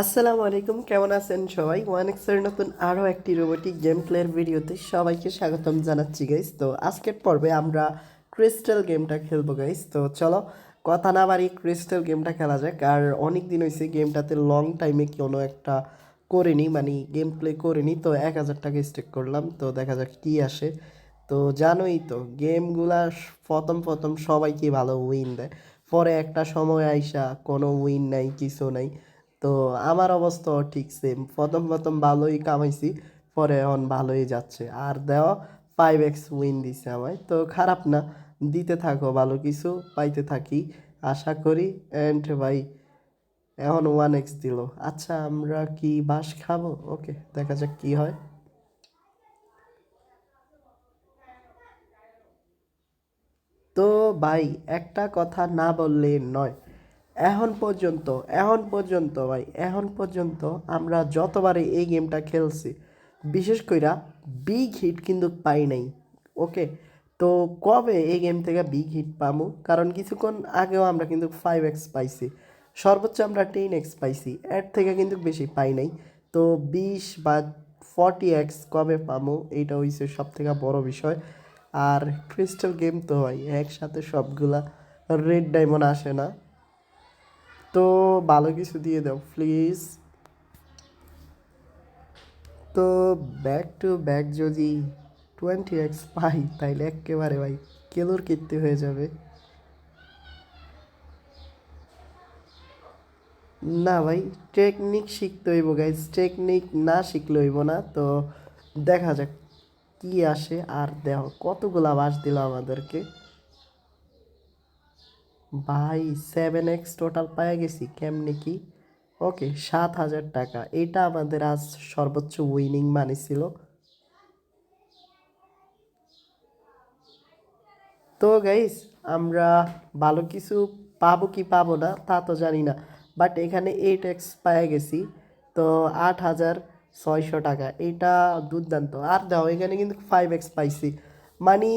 আসসালামু আলাইকুম, কেমন আছেন সবাই? ওয়ান এক্সের নতুন আরও একটি রোবোটিক গেম প্লের ভিডিওতে সবাইকে স্বাগতম জানাচ্ছি গাইস তো আজকের পর্বে আমরা ক্রিস্টাল গেমটা খেলব গাইস তো চলো, কথা না বাড়ি ক্রিস্টাল গেমটা খেলা যাক। আর অনেক দিন হয়েছে গেমটাতে লং টাইমে কোনো একটা করিনি মানে গেম প্লে করিনি, তো এক হাজার টাকা স্টেক করলাম। তো দেখা যাক কী আসে। তো জানোই তো গেমগুলা প্রথম প্রথম সবাইকে ভালো উইন দেয়। পরে একটা সময় আইসা কোনো উইন নাই, কিছু নাই। তো আমার অবস্থাও ঠিক সেম প্রথম প্রথম ভালোই কামাইছি, পরে এখন ভালোই যাচ্ছে। আর দেওয়া ফাইভ এক্স উইন দিছে আমায়। তো খারাপ না, দিতে থাকো, ভালো কিছু পাইতে থাকি। আশা করি অ্যান্ড ভাই, এখন ওয়ান এক্স দিল। আচ্ছা আমরা কি বাস খাব? ওকে দেখা যাক কি হয়। তো ভাই, একটা কথা না বললে নয়। এখন পর্যন্ত এখন পর্যন্ত ভাই, এখন পর্যন্ত আমরা যতবারই এই গেমটা খেলছি, বিশেষ কইরা বিগ হিট কিন্তু পাই নাই ওকে তো কবে এই গেম থেকে বিগ হিট পামু? কারণ কিছুক্ষণ আগেও আমরা কিন্তু ফাইভ এক্স পাইছি, সর্বোচ্চ আমরা টেন এক্স পাইছি, এর থেকে কিন্তু বেশি পাই নাই। তো বিশ বা ফর্টি এক্স কবে পামু? এইটা হইছে সব থেকে বড় বিষয়। আর ক্রিস্টাল গেম তো হয় একসাথে সবগুলা রেড ডায়মন্ড আসে না। তো ভালো কিছু দিয়ে দাও প্লিজ তো ব্যাক টু ব্যাক যদি টোয়েন্টি এক্স পাই, তাইলে একেবারে ভাই কেলোর কীর্তি হয়ে যাবে। না ভাই টেকনিক শিখতে হইব গাইজ টেকনিক না শিখলে হইব না। তো দেখা যাক কি আসে, আর দেখো কতগুলা বাস দিল আমাদেরকে। ভাই সেভেন এক্স টোটাল পায়ে গেছি, কেমনে কি? ওকে, সাত হাজার টাকা। এটা আমাদের আজ সর্বোচ্চ উইনিং মানি ছিল। তো গাইস আমরা ভালো কিছু পাবো কি পাবো না, তা তো জানি না। বাট এখানে এইট এক্স পেয়ে গেছি, তো আট হাজার ছয়শো টাকা। এটা দুর্দান্ত। আর দাও, এখানে কিন্তু ফাইভ এক্স পাইছি। মানে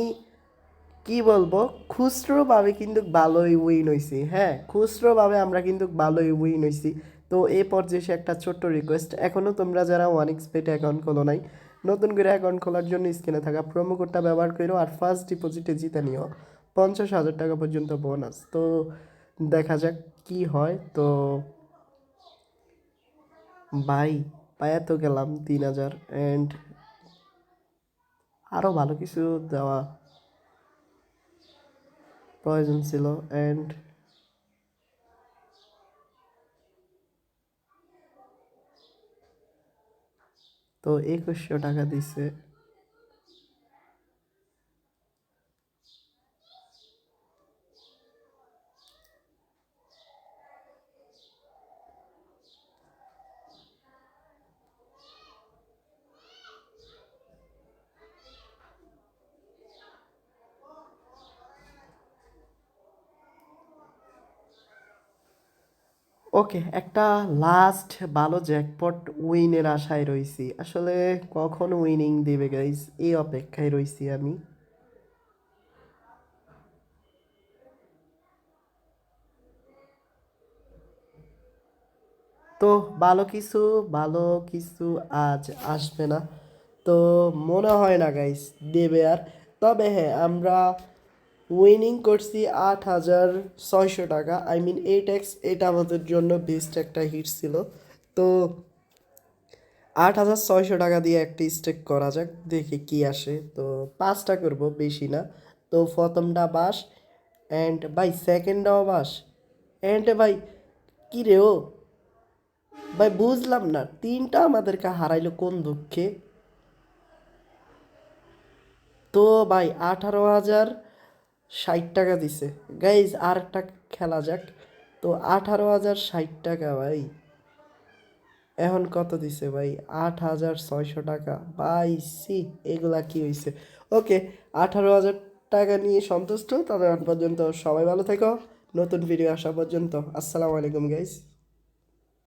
কি বলব? খুচরোভাবে কিন্তু ভালোই উইন হয়েছি হ্যাঁ? খুচরোভাবে আমরা কিন্তু ভালোই উইন হয়েছি তো এই পর্যায়ে একটা ছোট্ট রিকোয়েস্ট এখনও তোমরা যারা ওয়ান এক্সপেট অ্যাকাউন্ট খোলো নাই, নতুন করে অ্যাকাউন্ট খোলার জন্য স্ক্রিনে থাকা প্রোমো কোডটা ব্যবহার করো আর ফার্স্ট ডিপোজিটে জিতে নিও। পঞ্চাশ হাজার টাকা পর্যন্ত বোনাস তো দেখা যাক কি হয়। তো বাই পায়া তো গেলাম তিন হাজার অ্যান্ড আরও ভালো কিছু দেওয়া প্রয়োজন ছিল অ্যান্ড তো একুশশো টাকা দিছে ওকে, একটা লাস্ট ভালো জ্যাকপট উইনের আশায় রয়েছি আসলে কখন উইনিং দেবে গাইজ এই অপেক্ষায় রয়েছি আমি। তো ভালো কিছু ভালো কিছু আজ আসবে না। তো মনে হয় না গাইস দেবে আর। তবে হ্যাঁ আমরা উইনিং করছি আট হাজার ছয়শো টাকা। আই মিন এইট এক্স এটা আমাদের জন্য বেস্ট একটা হিট ছিল। তো আট হাজার ছয়শো টাকা দিয়ে একটা স্টেক করা যাক, দেখি কি আসে। তো পাঁচটা করব, বেশি না। তো প্রথমটা বাস অ্যান্ড ভাই সেকেন্ডটাও বাস। অ্যান্ড ভাই, কী রে ও? ভাই বুঝলাম না, তিনটা আমাদেরকে হারাইলো কোন দুঃখে? তো ভাই আঠারো হাজার ষাট টাকা দিছে। গাইজ আর একটা খেলা যাক। তো আঠারো হাজার ষাট টাকা ভাই। এখন কত দিছে ভাই? আট হাজার ছয়শো টাকা। ভাই সি এগুলা কি হয়েছে ওকে আঠারো হাজার টাকা নিয়ে সন্তুষ্ট? এখন পর্যন্ত সবাই ভালো থেকো। নতুন ভিডিও আসা পর্যন্ত। আসসালামু আলাইকুম গাইজ